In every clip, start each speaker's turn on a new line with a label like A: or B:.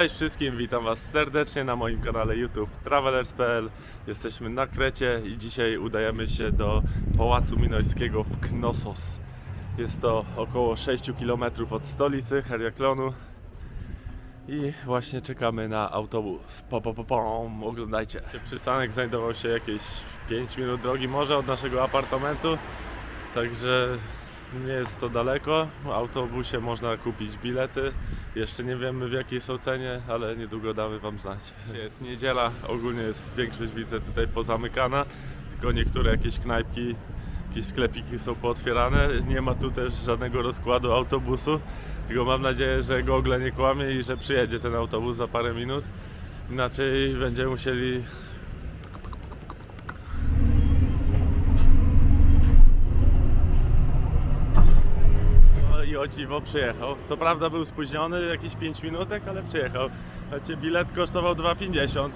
A: Cześć wszystkim, witam Was serdecznie na moim kanale YouTube Travelers.pl Jesteśmy na Krecie i dzisiaj udajemy się do Pałacu Minojskiego w Knossos. Jest to około 6 km od stolicy Heraklonu i właśnie czekamy na autobus. Po, po, po, pom. Oglądajcie. Przystanek znajdował się jakieś 5 minut drogi może od naszego apartamentu, także nie jest to daleko. W autobusie można kupić bilety. Jeszcze nie wiemy w jakiej są cenie, ale niedługo damy Wam znać. Jest niedziela, ogólnie jest większość widzę tutaj pozamykana, tylko niektóre jakieś knajpki, jakieś sklepiki są pootwierane. Nie ma tu też żadnego rozkładu autobusu, tylko mam nadzieję, że Google nie kłamie i że przyjedzie ten autobus za parę minut. Inaczej będziemy musieli I o dziwo przyjechał. Co prawda był spóźniony jakieś 5 minutek, ale przyjechał. Znaczy bilet kosztował 2,50.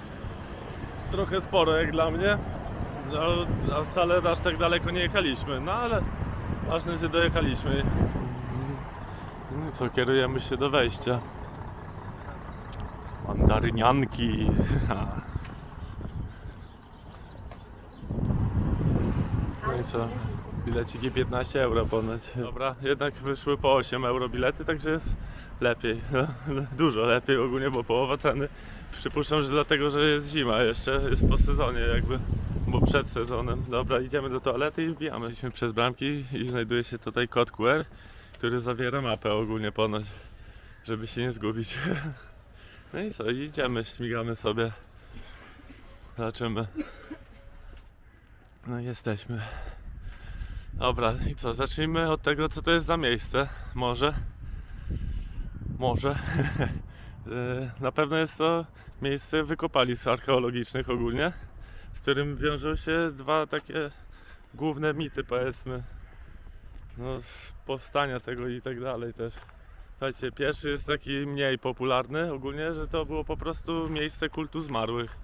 A: Trochę sporo jak dla mnie. No, a wcale aż tak daleko nie jechaliśmy. No ale ważne, że dojechaliśmy. No co, kierujemy się do wejścia. Mandarynianki. No i co? Bileciki 15 euro ponoć. Dobra, jednak wyszły po 8 euro bilety, także jest lepiej. Dużo lepiej ogólnie, bo połowa ceny. Przypuszczam, że dlatego, że jest zima jeszcze, jest po sezonie jakby, bo przed sezonem. Dobra, idziemy do toalety i wbijamy. Idźmy przez bramki i znajduje się tutaj kod QR, który zawiera mapę ogólnie ponoć, żeby się nie zgubić. No i co, idziemy, śmigamy sobie. Zobaczymy. No jesteśmy. Dobra, i co? Zacznijmy od tego, co to jest za miejsce. Może. Może. E, Na pewno jest to miejsce wykopalisk archeologicznych ogólnie, z którym wiążą się dwa takie główne mity, powiedzmy. No, powstania tego i tak dalej też. Słuchajcie, pierwszy jest taki mniej popularny ogólnie, że to było po prostu miejsce kultu zmarłych,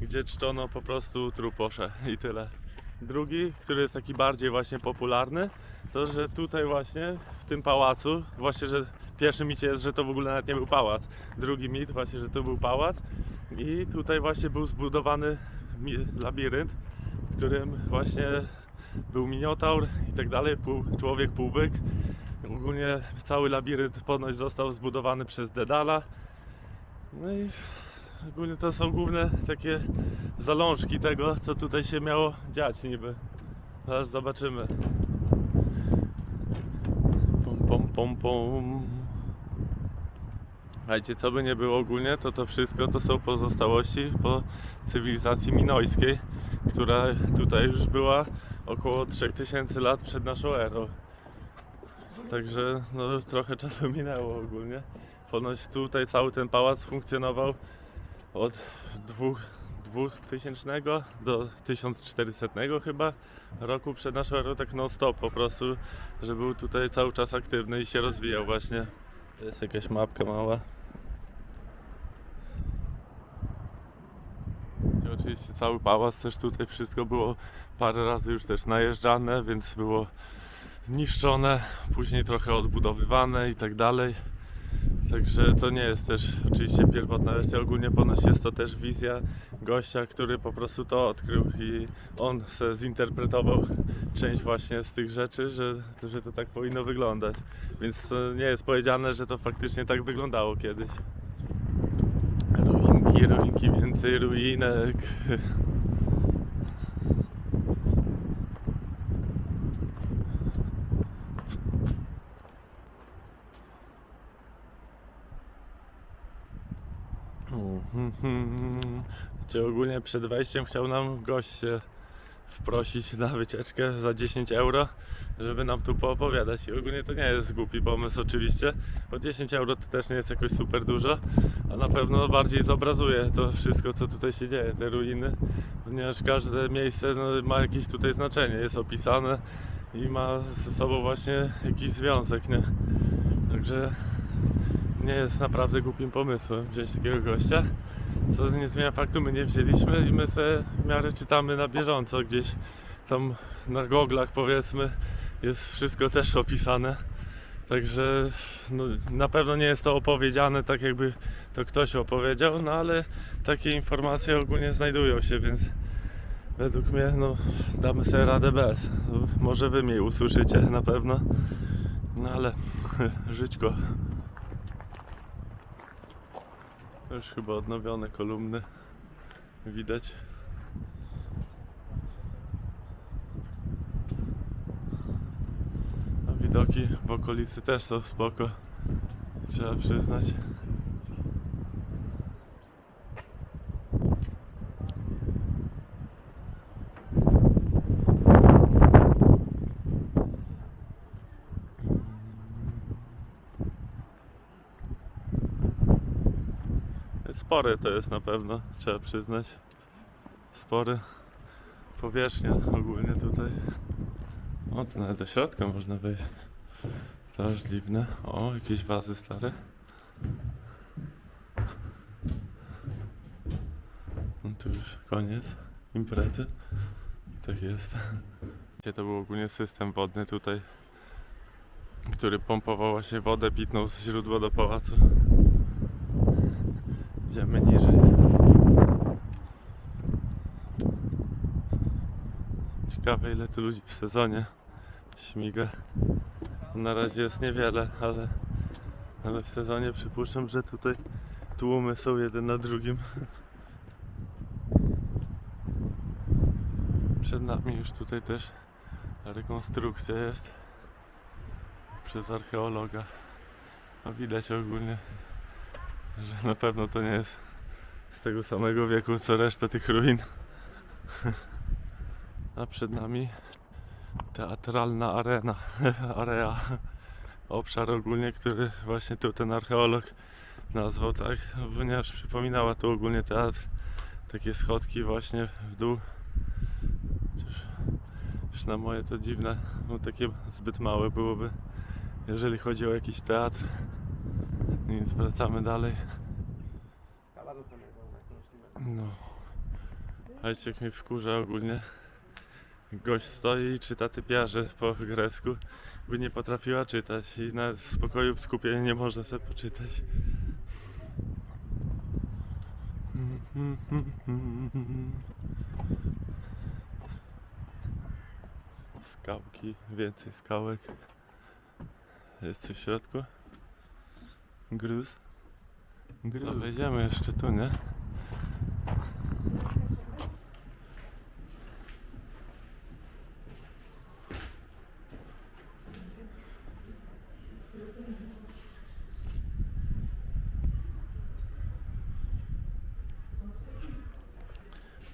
A: gdzie czczono po prostu truposze i tyle. Drugi, który jest taki bardziej właśnie popularny, to że tutaj właśnie w tym pałacu, właśnie, że pierwszy mit jest, że to w ogóle nawet nie był pałac. Drugi mit właśnie, że to był pałac i tutaj właśnie był zbudowany labirynt, w którym właśnie był minotaur i tak dalej, pół człowiek, pół byk. Ogólnie cały labirynt ponoć został zbudowany przez Dedala. No i ogólnie to są główne takie zalążki tego, co tutaj się miało dziać niby. Zaraz zobaczymy. Pom, pom, pom, pom. Słuchajcie, co by nie było ogólnie, to to wszystko to są pozostałości po cywilizacji minojskiej, która tutaj już była około 3000 lat przed naszą erą. Także no, trochę czasu minęło ogólnie. Ponoć tutaj cały ten pałac funkcjonował od dwóch, 2000 do 1400 chyba roku przed naszą erą, tak non stop po prostu, że był tutaj cały czas aktywny i się rozwijał właśnie. To jest jakaś mapka mała. I oczywiście cały pałac też tutaj wszystko było parę razy już też najeżdżane, więc było niszczone, później trochę odbudowywane i tak dalej. Także to nie jest też oczywiście pierwotna wersja. Ogólnie ponoć jest to też wizja gościa, który po prostu to odkrył i on se zinterpretował część właśnie z tych rzeczy, że, że to tak powinno wyglądać. Więc to nie jest powiedziane, że to faktycznie tak wyglądało kiedyś. Ruinki, ruinki, więcej ruinek. Mhm. Gdzie ogólnie przed wejściem chciał nam gość się wprosić na wycieczkę za 10 euro, żeby nam tu poopowiadać. I ogólnie to nie jest głupi pomysł oczywiście, bo 10 euro to też nie jest jakoś super dużo, a na pewno bardziej zobrazuje to wszystko, co tutaj się dzieje, te ruiny, ponieważ każde miejsce no, ma jakieś tutaj znaczenie, jest opisane i ma ze sobą właśnie jakiś związek, nie? Także nie jest naprawdę głupim pomysłem wziąć takiego gościa. Co nie zmienia faktu, my nie wzięliśmy i my sobie w miarę czytamy na bieżąco gdzieś tam na goglach powiedzmy jest wszystko też opisane. Także no, na pewno nie jest to opowiedziane tak jakby to ktoś opowiedział, no ale takie informacje ogólnie znajdują się, więc według mnie no, damy sobie radę bez. Może wy mnie usłyszycie na pewno, no ale żyćko. Już chyba odnowione kolumny widać. A widoki w okolicy też są spoko. Trzeba przyznać. Spory to jest na pewno, trzeba przyznać. Spory. Powierzchnia ogólnie tutaj. O, to nawet do środka można wejść. To aż dziwne. O, jakieś wazy stare. No tu już koniec imprezy. Tak jest. To był ogólnie system wodny tutaj, który pompował właśnie wodę pitną z źródła do pałacu. Idziemy niżej. Ciekawe ile tu ludzi w sezonie śmiga. Na razie jest niewiele, ale, ale w sezonie przypuszczam, że tutaj tłumy są jeden na drugim. Przed nami już tutaj też rekonstrukcja jest przez archeologa. No widać ogólnie, że na pewno to nie jest z tego samego wieku co reszta tych ruin. A przed nami teatralna arena, area, obszar ogólnie, który właśnie tu ten archeolog nazwał tak, ponieważ przypominała tu ogólnie teatr, takie schodki właśnie w dół. Chociaż na moje to dziwne, no takie zbyt małe byłoby, jeżeli chodzi o jakiś teatr. Więc wracamy dalej. No. Jak mnie wkurza ogólnie. Gość stoi i czyta typiarze po grecku, by nie potrafiła czytać i na spokoju w skupieniu nie można sobie poczytać. Skałki, więcej skałek. Jest coś w środku? Gruz? Gruz. Wejdziemy jeszcze tu, nie?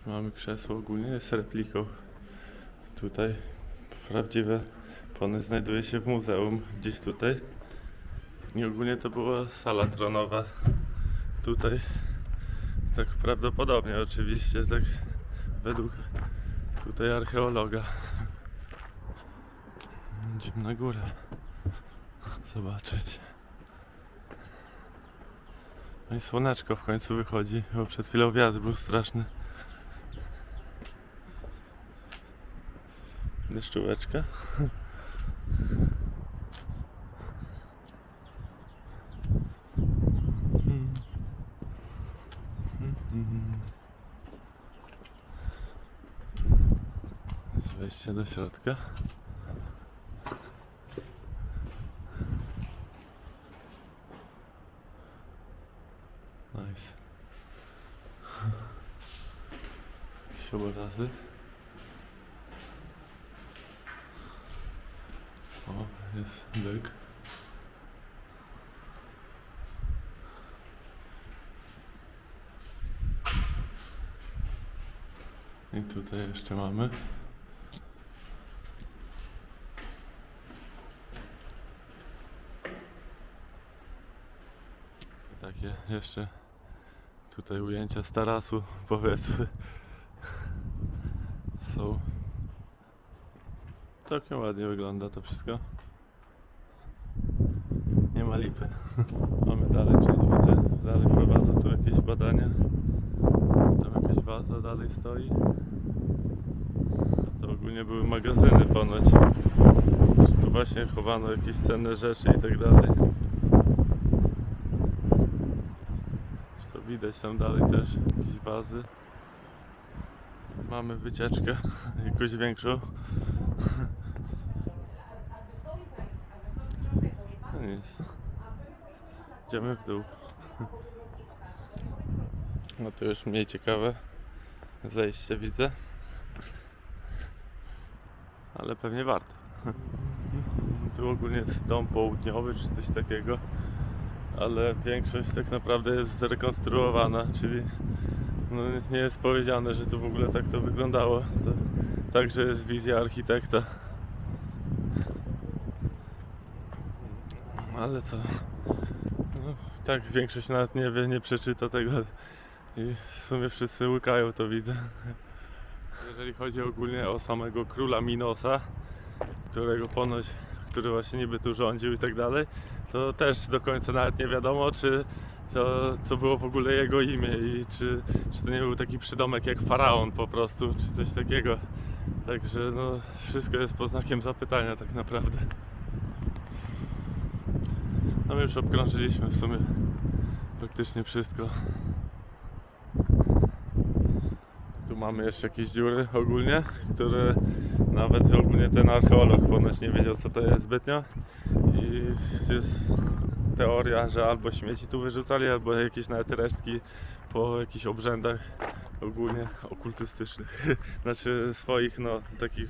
A: Mamy krzesło ogólnie, jest repliką. Tutaj prawdziwe pony znajduje się w muzeum, gdzieś tutaj. I ogólnie to była sala tronowa. Tutaj. Tak prawdopodobnie oczywiście, tak według tutaj archeologa. Idziemy na górę. Zobaczyć. No i słoneczko w końcu wychodzi, bo przed chwilą wiatr był straszny. Deszczóweczka. Wejście do środka. Nice. Jakieś obrazy. O, jest byk. I tutaj jeszcze mamy. Takie jeszcze tutaj ujęcia z tarasu powiedzmy są. Całkiem ładnie wygląda to wszystko. Nie ma lipy. Mamy dalej część widzę. Dalej prowadzą tu jakieś badania. Tam jakaś waza dalej stoi. To ogólnie były magazyny ponoć. Tu właśnie chowano jakieś cenne rzeczy i tak dalej. To widać tam dalej też jakieś bazy. Mamy wycieczkę, jakąś większą. No nic. Idziemy w dół. No to już mniej ciekawe zejście widzę. Ale pewnie warto. Tu ogólnie jest dom południowy czy coś takiego. Ale większość tak naprawdę jest zrekonstruowana, czyli no nie jest powiedziane, że tu w ogóle tak to wyglądało. To, także jest wizja architekta. Ale co? No, tak większość nawet nie wie, nie przeczyta tego i w sumie wszyscy łykają to widzę. Jeżeli chodzi ogólnie o samego króla Minosa, którego ponoć, który właśnie niby tu rządził i tak dalej, to też do końca nawet nie wiadomo, czy to, to było w ogóle jego imię i czy, czy to nie był taki przydomek jak faraon po prostu, czy coś takiego. Także no, wszystko jest pod znakiem zapytania tak naprawdę. No my już obkrążyliśmy w sumie praktycznie wszystko. Mamy jeszcze jakieś dziury ogólnie, które nawet ogólnie ten archeolog ponoć nie wiedział co to jest zbytnio. I jest teoria, że albo śmieci tu wyrzucali, albo jakieś nawet resztki po jakichś obrzędach ogólnie okultystycznych. Znaczy swoich, no takich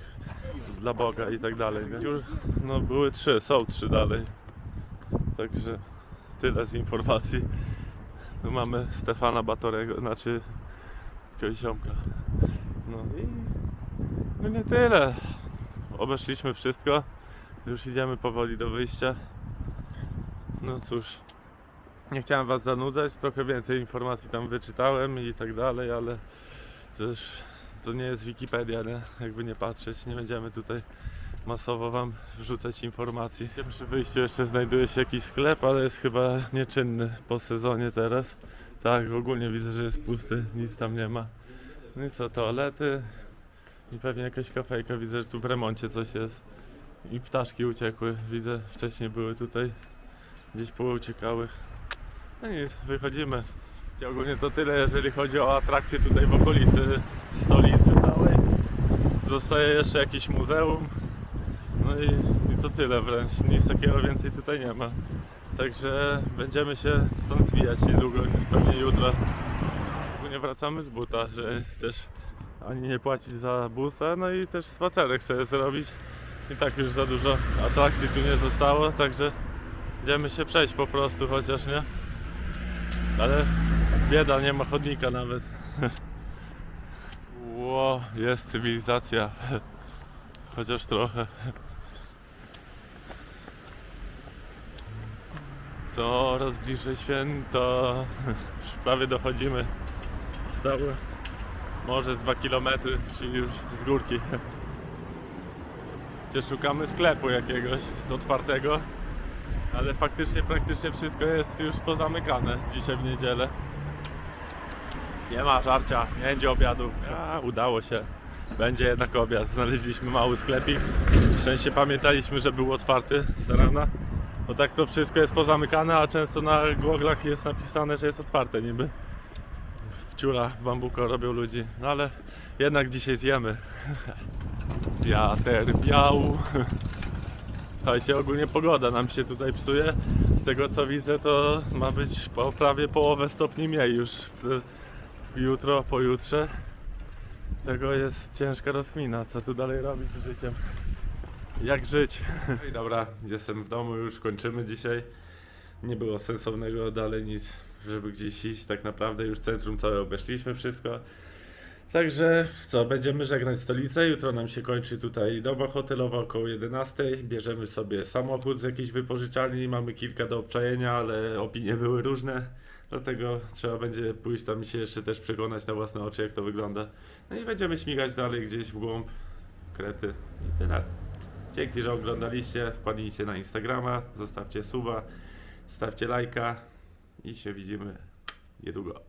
A: dla Boga i tak dalej. Nie? Dziur, no były trzy, są trzy dalej. Także tyle z informacji. Tu mamy Stefana Batorego, znaczy jakiegoś ziomka. No i no nie tyle. Obeszliśmy wszystko. Już idziemy powoli do wyjścia. No cóż, nie chciałem Was zanudzać, trochę więcej informacji tam wyczytałem i tak dalej, ale też to nie jest Wikipedia, nie? Jakby nie patrzeć, nie będziemy tutaj masowo Wam wrzucać informacji. Przy wyjściu jeszcze znajduje się jakiś sklep, ale jest chyba nieczynny po sezonie teraz. Tak, ogólnie widzę, że jest pusty, nic tam nie ma. No i co, toalety i pewnie jakaś kafejka, widzę, że tu w remoncie coś jest. I ptaszki uciekły, widzę, wcześniej były tutaj, gdzieś pouciekały. No nic, wychodzimy. Ogólnie to tyle, jeżeli chodzi o atrakcje tutaj w okolicy stolicy całej. Zostaje jeszcze jakieś muzeum. No i, i to tyle wręcz, nic takiego więcej tutaj nie ma. Także będziemy się stąd zwijać niedługo, pewnie jutro. Ogólnie wracamy z buta, że też ani nie płacić za busa, no i też spacerek sobie zrobić. I tak już za dużo atrakcji tu nie zostało, także będziemy się przejść po prostu chociaż, nie? Ale bieda, nie ma chodnika nawet. Ło, jest cywilizacja. Chociaż trochę. Coraz bliżej święto. Już prawie dochodzimy. Stały. Może z 2 km, czyli już z górki. Gdzie szukamy sklepu jakiegoś otwartego. Ale faktycznie praktycznie wszystko jest już pozamykane dzisiaj w niedzielę. Nie ma żarcia, nie będzie obiadu. A, udało się. Będzie jednak obiad. Znaleźliśmy mały sklepik. Szczęście pamiętaliśmy, że był otwarty z rana. Bo tak to wszystko jest pozamykane, a często na goglach jest napisane, że jest otwarte niby. W ciurach w bambuko robią ludzi. No ale jednak dzisiaj zjemy. Wiater wiał. Słuchajcie, ogólnie pogoda nam się tutaj psuje. Z tego co widzę, to ma być po prawie połowę stopni mniej już jutro, pojutrze. Tego jest ciężka rozkmina, co tu dalej robić z życiem. Jak żyć? No i dobra, jestem w domu, już kończymy dzisiaj. Nie było sensownego dalej nic, żeby gdzieś iść. Tak naprawdę już centrum całe obeszliśmy wszystko. Także co, będziemy żegnać stolicę. Jutro nam się kończy tutaj doba hotelowa około 11. Bierzemy sobie samochód z jakiejś wypożyczalni. Mamy kilka do obczajenia, ale opinie były różne. Dlatego trzeba będzie pójść tam i się jeszcze też przekonać na własne oczy, jak to wygląda. No i będziemy śmigać dalej gdzieś w głąb Krety. I tyle. Dzięki, że oglądaliście. Wpadnijcie na Instagrama, zostawcie suba, stawcie lajka i się widzimy niedługo.